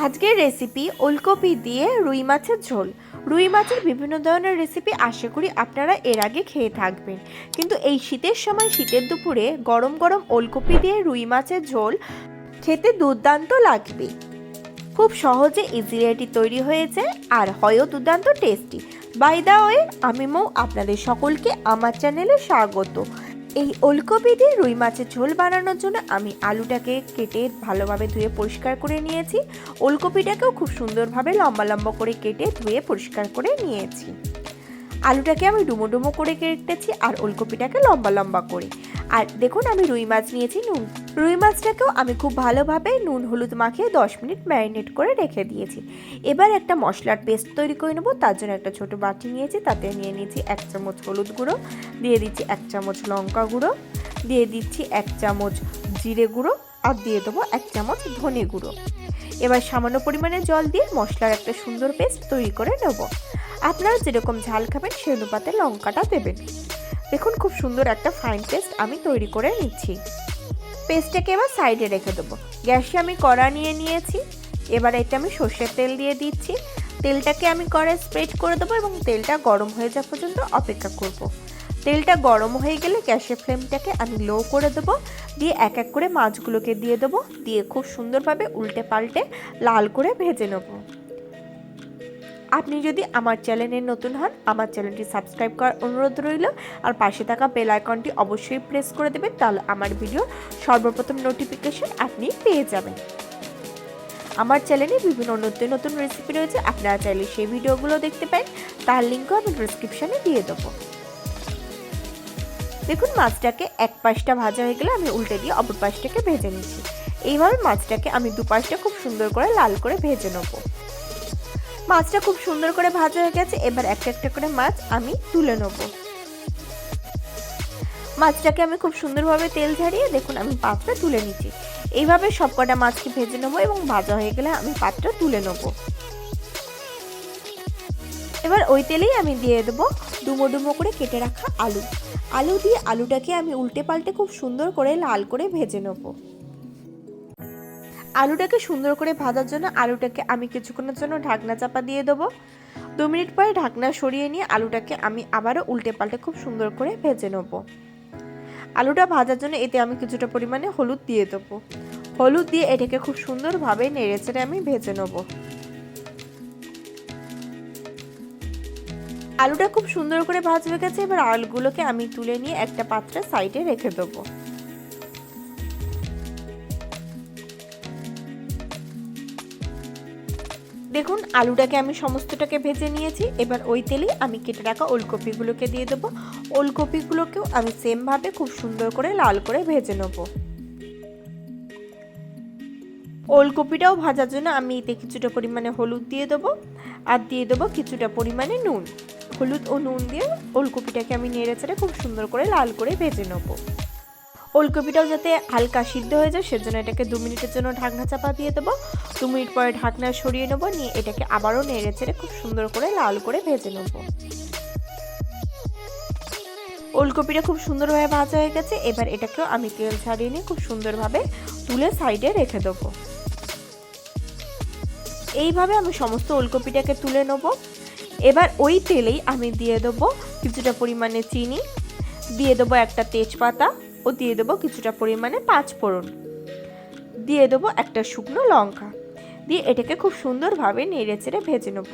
আজকের রেসিপি ওলকপি দিয়ে রুই মাছের ঝোল। রুই মাছের বিভিন্ন ধরনের রেসিপি আশা করি আপনারা এর আগে খেয়ে থাকবেন। কিন্তু এই শীতের সময় শীতের দুপুরে গরম গরম ওলকপি দিয়ে রুই মাছের ঝোল খেতে দুর্দান্ত লাগবে। খুব সহজে ইজিলি এটি তৈরি হয়েছে আর হয়ও দুর্দান্ত টেস্টি বাই দা ওয়ে আমি মৌ আপনাদের সকলকে আমার চ্যানেলে স্বাগত। এই ওলকপি দিয়ে রুই মাছের ঝোল বানানোর জন্য আমি আলুটাকে কেটে ভালোভাবে ধুয়ে পরিষ্কার করে নিয়েছি। ওলকপিটাকেও খুব সুন্দরভাবে লম্বা লম্বা করে কেটে ধুয়ে পরিষ্কার করে নিয়েছি। আলুটাকে আমি ডুমো ডুমো করে কেটেছি আর ওলকপিটাকে লম্বা লম্বা করে। আর দেখুন আমি রুই মাছ নিয়েছি নুন। রুই মাছটাকেও আমি খুব ভালোভাবে নুন হলুদ মাখিয়ে দশ মিনিট ম্যারিনেট করে রেখে দিয়েছি। এবার একটা মশলার পেস্ট তৈরি করে নেব। তার জন্য একটা ছোট বাটি নিয়েছি, তাতে নিয়ে নিয়েছি এক চামচ হলুদ গুঁড়ো, দিয়ে দিচ্ছি এক চামচ লঙ্কা গুঁড়ো, দিয়ে দিচ্ছি এক চামচ জিরে গুঁড়ো আর দিয়ে দেবো এক চামচ ধনে গুঁড়ো। এবার সামান্য পরিমাণে জল দিয়ে মশলার একটা সুন্দর পেস্ট তৈরি করে নেব। আপনারা যেরকম ঝাল খাবেন, সেই অনুপাতে লঙ্কাটা দেবেন। দেখুন, খুব সুন্দর একটা ফাইন পেস্ট আমি তৈরি করে নিচ্ছি। পেস্টটাকে এবার সাইডে রেখে দেবো। গ্যাসে আমি কড়া নিয়ে নিয়েছি। এবার এটা আমি সর্ষের তেল দিয়ে দিচ্ছি। তেলটাকে আমি কড়ায় স্প্রেড করে দেবো এবং তেলটা গরম হয়ে যাওয়া পর্যন্ত অপেক্ষা করব। তেলটা গরম হয়ে গেলে গ্যাসের ফ্লেমটাকে আমি লো করে দেবো। দিয়ে এক এক করে মাছগুলোকে দিয়ে দেবো। দিয়ে খুব সুন্দরভাবে উল্টে পাল্টে লাল করে ভেজে নেব। আপনি যদি আমার চ্যানেলে নতুন হন, আমার চ্যানেলটি সাবস্ক্রাইব করার অনুরোধ রইল। আর পাশে থাকা বেল আইকনটি অবশ্যই প্রেস করে দেবেন, তাহলে আমার ভিডিও সর্বপ্রথম নোটিফিকেশন আপনি পেয়ে যাবেন। আমার চ্যানেলে বিভিন্ন নতুন নতুন রেসিপি রয়েছে, আপনারা চাইলে সেই ভিডিওগুলো দেখতে পারেন। তার লিঙ্কও আমি ডিসক্রিপশানে দিয়ে দেবো। দেখুন, মাছটাকে এক পাশটা ভাজা হয়ে গেলে আমি উল্টে দিয়ে অপর পাশটাকে ভেজে নিচ্ছি। এইভাবে মাছটাকে আমি দুপাশটা খুব সুন্দর করে লাল করে ভেজে নেব। মাছটা খুব সুন্দর করে ভাজা হয়ে গেছে। এবার একটা একটা করে মাছ আমি তুলে নেব। মাছটাকে আমি খুব সুন্দরভাবে তেল ঝাড়িয়ে দেখুন আমি পাত্রটা তুলে নিচ্ছি। এইভাবে সব কটা মাছকে ভেজে নেব এবং ভাজা হয়ে গেলে আমি পাত্রটা তুলে নেব। এবার ওই তেলেই আমি দিয়ে দেবো ডুমো ডুমো করে কেটে রাখা আলু। আলু দিয়ে আলুটাকে আমি উল্টে পাল্টে খুব সুন্দর করে লাল করে ভেজে নেব। আলুটাকে সুন্দর করে ভাজার জন্য আলুটাকে আমি কিছুক্ষণের জন্য ঢাকনা চাপা দিয়ে দেবো। দু মিনিট পরে ঢাকনা সরিয়ে নিয়ে আলুটাকে আমি আবারও উল্টে পাল্টে খুব সুন্দর করে ভেজে নেব। আলুটা ভাজার জন্য এতে আমি কিছুটা পরিমাণে হলুদ দিয়ে দেবো। হলুদ দিয়ে এটাকে খুব সুন্দরভাবে নেড়ে চেড়ে আমি ভেজে নেব। আলুটা খুব সুন্দর করে ভাজ হয়ে গেছে, এবার আলুগুলোকে আমি তুলে নিয়ে একটা পাত্রে সাইডে রেখে দেবো। দেখুন, আলুটাকে আমি সমস্তটাকে ভেজে নিয়েছি। এবার ওই তেলেই আমি কেটে রাখা ওলকপিগুলোকে দিয়ে দেবো। ওলকপিগুলোকেও আমি সেমভাবে খুব সুন্দর করে লাল করে ভেজে নেব। ওলকপিটাও ভাজার জন্য আমি এতে কিছুটা পরিমাণে হলুদ দিয়ে দেবো আর দিয়ে দেবো কিছুটা পরিমাণে নুন। হলুদ ও নুন দিয়ে ওলকপিটাকে আমি নেড়ে চেড়ে খুব সুন্দর করে লাল করে ভেজে নেব। ওলকপিটাও যাতে হালকা সিদ্ধ হয়ে যায়, সেজন্য এটাকে দু মিনিটের জন্য ঢাকনা চাপা দিয়ে দেবো। দু মিনিট পরে ঢাকনা সরিয়ে নেব, নিয়ে এটাকে আবারও নেড়ে চেড়ে খুব সুন্দর করে লাল করে ভেজে নেব। ওলকপিটা খুব সুন্দরভাবে ভাজা হয়ে গেছে, এবার এটাকেও আমি তেল ছাড়িয়ে নিয়ে খুব সুন্দরভাবে তুলে সাইডে রেখে দেবো। এইভাবে আমি সমস্ত ওলকপিটাকে তুলে নেব। এবার ওই তেলেই আমি দিয়ে দেবো কিছুটা পরিমাণে চিনি, দিয়ে দেবো একটা তেজপাতা ও দিয়ে দেবো কিছুটা পরিমাণে পাঁচ ফোড়ন। দিয়ে দেবো একটা শুকনো লঙ্কা। দিয়ে এটাকে খুব সুন্দরভাবে নেড়ে চেড়ে ভেজে নেব।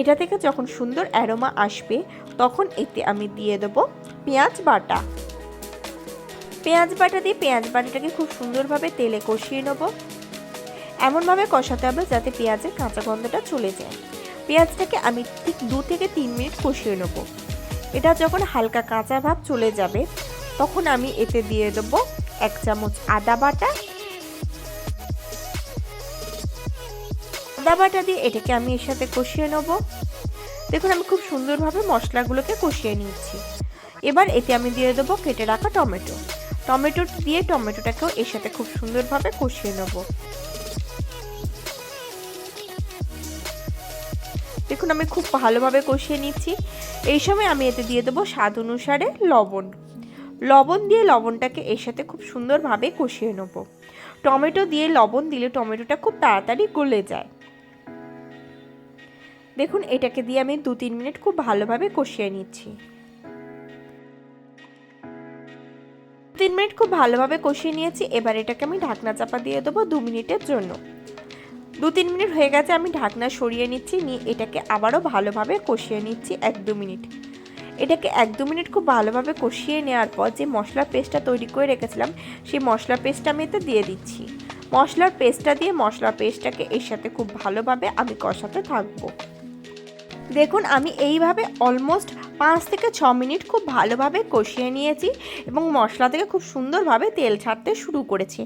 এটা থেকে যখন সুন্দর অ্যারোমা আসবে, তখন এতে আমি দিয়ে দেবো পেঁয়াজ বাটা। পেঁয়াজ বাটা দিয়ে পেঁয়াজ বাটাটাকে খুব সুন্দরভাবে তেলে কষিয়ে নেব। এমনভাবে কষাতে হবে যাতে পেঁয়াজের কাঁচা গন্ধটা চলে যায়। পেঁয়াজটাকে আমি ঠিক দু থেকে তিন মিনিট কষিয়ে নেব। এটা যখন হালকা কাঁচা ভাব চলে যাবে তখন আমি এতে দিয়ে দেবো এক চামচ আদা বাটা। আদা বাটা দিয়ে এটাকে আমি এর সাথে কষিয়ে নেব। দেখুন, আমি খুব সুন্দরভাবে মশলাগুলোকে কষিয়ে নিচ্ছি এবার এতে আমি দিয়ে দেবো কেটে রাখা টমেটো। টমেটো দিয়ে টমেটোটাকেও এর সাথে খুব সুন্দরভাবে কষিয়ে নেব। দেখুন, আমি খুব ভালোভাবে কষিয়ে নিচ্ছি। এই সময় আমি এতে দিয়ে দেবো স্বাদ অনুসারে লবণ। লবণ দিয়ে লবণটাকে এর সাথে খুব সুন্দরভাবে কষিয়ে নেব। টমেটো দিয়ে লবণ দিলে টমেটোটা খুব তাড়াতাড়ি গলে যায়। দেখুন, এটাকে দিয়ে আমি দু তিন মিনিট খুব ভালোভাবে কষিয়ে নিচ্ছি। তিন মিনিট খুব ভালোভাবে কষিয়ে নিয়েছি, এবার এটাকে আমি ঢাকনা চাপা দিয়ে দেবো দু মিনিটের জন্য। দু তিন মিনিট হয়ে গেছে, আমি ঢাকনা সরিয়ে নিচ্ছি, নিয়ে এটাকে আবারও ভালোভাবে কষিয়ে নিচ্ছি এক দু মিনিট। এটাকে এক দু মিনিট খুব ভালোভাবে কষিয়ে নেওয়ার পর যে মশলার পেস্টটা তৈরি করে রেখেছিলাম, সেই মশলার পেস্টটা আমি এতে দিয়ে দিচ্ছি। মশলার পেস্টটা দিয়ে মশলার পেস্টটাকে এর সাথে খুব ভালোভাবে আমি কষাতে থাকব। দেখুন, আমি এইভাবে অলমোস্ট পাঁচ থেকে ছ মিনিট খুব ভালোভাবে কষিয়ে নিয়েছি এবং মশলা থেকে খুব সুন্দরভাবে তেল ছাড়তে শুরু করেছে।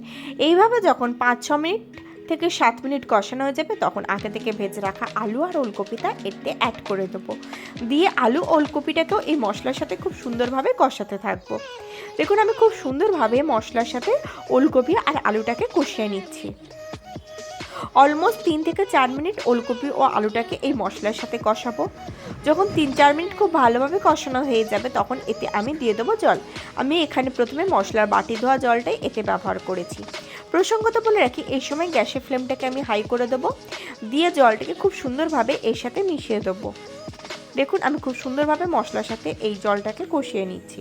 এইভাবে যখন পাঁচ ছ মিনিট থেকে সাত মিনিট কষানো হয়ে যাবে, তখন আগে থেকে ভেজে রাখা আলু আর ওলকপিটা এতে অ্যাড করে দেবো। দিয়ে আলু, ওলকপিটাকেও এই মশলার সাথে খুব সুন্দরভাবে কষাতে থাকব। দেখুন, আমি খুব সুন্দরভাবে মশলার সাথে ওলকপি আর আলুটাকে কষিয়ে নিচ্ছি। অলমোস্ট তিন থেকে চার মিনিট ওলকপি ও আলুটাকে এই মশলার সাথে কষাবো। যখন তিন চার মিনিট খুব ভালোভাবে কষানো হয়ে যাবে, তখন এতে আমি দিয়ে দেবো জল। আমি এখানে প্রথমে মশলার বাটি ধোয়া জলটাই এতে ব্যবহার করেছি। প্রসঙ্গত বলে রাখি, এই সময় গ্যাসের ফ্লেমটাকে আমি হাই করে দেবো। দিয়ে জলটাকে খুব সুন্দরভাবে এর সাথে মিশিয়ে দেবো। দেখুন, আমি খুব সুন্দরভাবে মশলার সাথে এই জলটাকে কষিয়ে নিচ্ছি।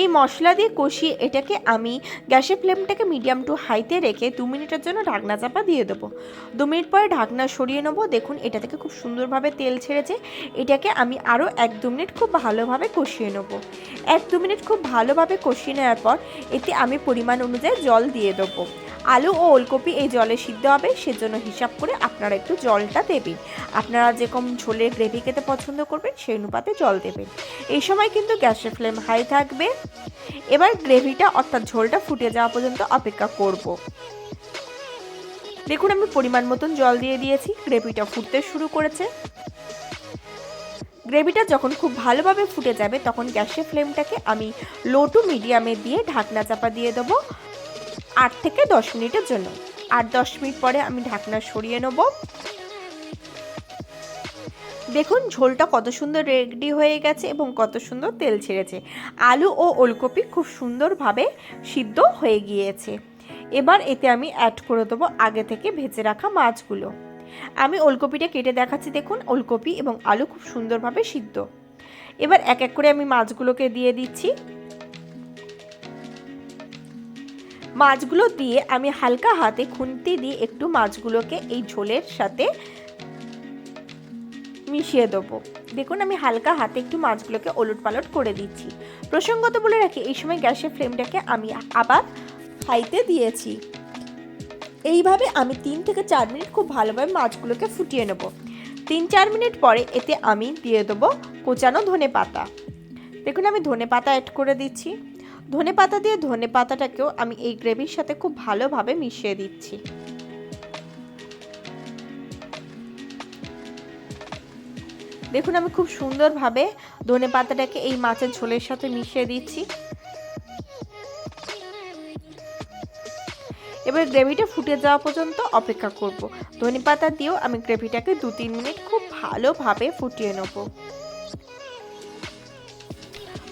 এই মশলা দিয়ে কষিয়ে এটাকে আমি গ্যাসের ফ্লেমটাকে মিডিয়াম টু হাইতে রেখে দু মিনিটের জন্য ঢাকনা চাপা দিয়ে দেবো। দু মিনিট পরে ঢাকনা সরিয়ে নেব। দেখুন, এটা থেকে খুব সুন্দরভাবে তেল ছেড়েছে। এটাকে আমি আরও এক দু মিনিট খুব ভালোভাবে কষিয়ে নেব। এক দু মিনিট খুব ভালোভাবে কষিয়ে নেওয়ার পর এতে আমি পরিমাণ অনুযায়ী জল দিয়ে দেবো। আলু ও ওলকপি এই জলে সিদ্ধ হবে, সেজন্য হিসাব করে আপনারা একটু জলটা দেবেন। আপনারা যেরকম ঝোলের গ্রেভি খেতে পছন্দ করবেন, সেই অনুপাতে জল দেবেন। এই সময় কিন্তু গ্যাসের ফ্লেম হাই থাকবে। এবার গ্রেভিটা অর্থাৎ ঝোলটা ফুটে যাওয়া পর্যন্ত অপেক্ষা করব। দেখুন, আমি পরিমাণ মতন জল দিয়ে দিয়েছি, গ্রেভিটা ফুটতে শুরু করেছে। গ্রেভিটা যখন খুব ভালোভাবে ফুটে যাবে, তখন গ্যাসের ফ্লেমটাকে আমি লো টু মিডিয়ামে দিয়ে ঢাকনা চাপা দিয়ে দেবো আট থেকে দশ মিনিটের জন্য। আট দশ মিনিট পরে আমি ঢাকনা সরিয়ে নেব। দেখুন, ঝোলটা কত সুন্দর রেডি হয়ে গেছে এবং কত সুন্দর তেল ছেড়েছে। আলু ও ওলকপি খুব সুন্দরভাবে সিদ্ধ হয়ে গিয়েছে। এবার এতে আমি অ্যাড করে দেবো আগে থেকে ভেজে রাখা মাছগুলো। আমি ওলকপিটা কেটে দেখাচ্ছি, দেখুন, ওলকপি এবং আলু খুব সুন্দরভাবে সিদ্ধ। এবার এক এক করে আমি মাছগুলোকে দিয়ে দিচ্ছি। মাছগুলো দিয়ে আমি হালকা হাতে খুন্তি দিয়ে একটু মাছগুলোকে এই ঝোলের সাথে মিশিয়ে দেবো। দেখুন, আমি হালকা হাতে একটু মাছগুলোকে ওলট পালট করে দিচ্ছি। প্রসঙ্গত বলে রাখি, এই সময় গ্যাসের ফ্লেমটাকে আমি আবার হাইতে দিয়েছি। এইভাবে আমি তিন থেকে চার মিনিট খুব ভালোভাবে মাছগুলোকে ফুটিয়ে নেব। তিন চার মিনিট পরে এতে আমি দিয়ে দেবো কোচানো ধনে পাতা। দেখুন, আমি ধনে পাতা অ্যাড করে দিচ্ছি। ধনে পাতা দিয়ে ধনে পাতাটাকেও আমি এই গ্রেভির সাথে খুব ভালোভাবে মিশিয়ে দিচ্ছি। দেখুন, আমি খুব সুন্দরভাবে ধনে পাতাটাকে এই মাছের ঝোলের সাথে মিশিয়ে দিচ্ছি। এবার গ্রেভিটা ফুটে যাওয়া পর্যন্ত অপেক্ষা করব। ধনে পাতা দিয়েও আমি গ্রেভিটাকে দু তিন মিনিট খুব ভালোভাবে ফুটিয়ে নেব।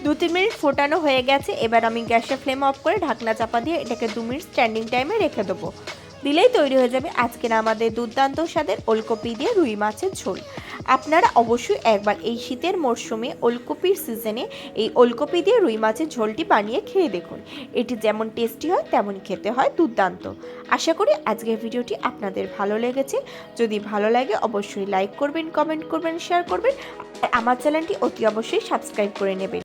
দু তিন মিনিট ফোটানো হয়ে গেছে। এবার আমি গ্যাসের ফ্লেম অফ করে ঢাকনা চাপা দিয়ে এটাকে দু মিনিট স্ট্যান্ডিং টাইমে রেখে দেবো। দিলেই তৈরি হয়ে যাবে আজকের আমাদের দুর্দান্ত স্বাদের ওলকপি দিয়ে রুই মাছের ঝোল। আপনারা অবশ্যই একবার এই শীতের মরশুমে ওলকপির সিজনে এই ওলকপি দিয়ে রুই মাছের ঝোলটি বানিয়ে খেয়ে দেখুন। এটি যেমন টেস্টি হয়, তেমনই খেতে হয় দুর্দান্ত। আশা করি আজকের ভিডিওটি আপনাদের ভালো লেগেছে। যদি ভালো লাগে অবশ্যই লাইক করবেন কমেন্ট করবেন শেয়ার করবেন। আর আমার চ্যানেলটি অতি অবশ্যই সাবস্ক্রাইব করে নেবেন।